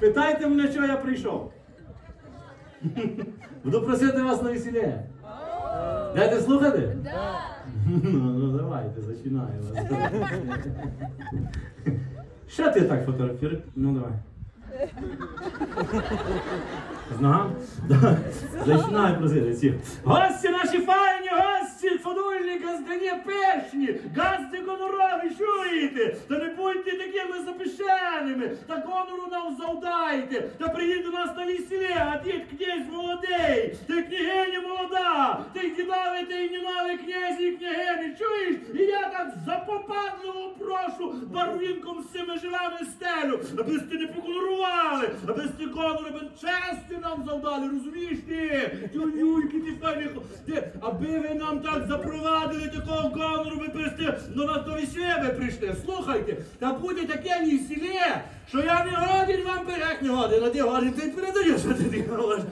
Питайте мене, чого я прийшов. Буду просити вас на весілля. Дайте слухати? Ну, ну давайте, починаємо. Що ти так фотографіруєш? Ну давай. З ногами? Да. Починай просити всіх. Гості наші файні, гості, фодульні, газдані пешні, газди гонорові, чуєте? Та не будьте такими запишеними, та гонору нам завдайте, та приїдь до нас на весілля, а дід князь молодий, ти княгиня молода, ти дідові, ти нінові князі і княгині, чуєш? І я так запопадливо прошу барвінком цими живами стелю, аби сте не погонорували, аби сте гонори би честі нам завдали, розумієш ти? Файні, хо- ти, аби ви нам так запровадили такого гонору, ви ну на до ви прийшли. Слухайте, та буде таке весілля, що я не годен вам перек не а ти годен, ти передаєш, що ти говориш.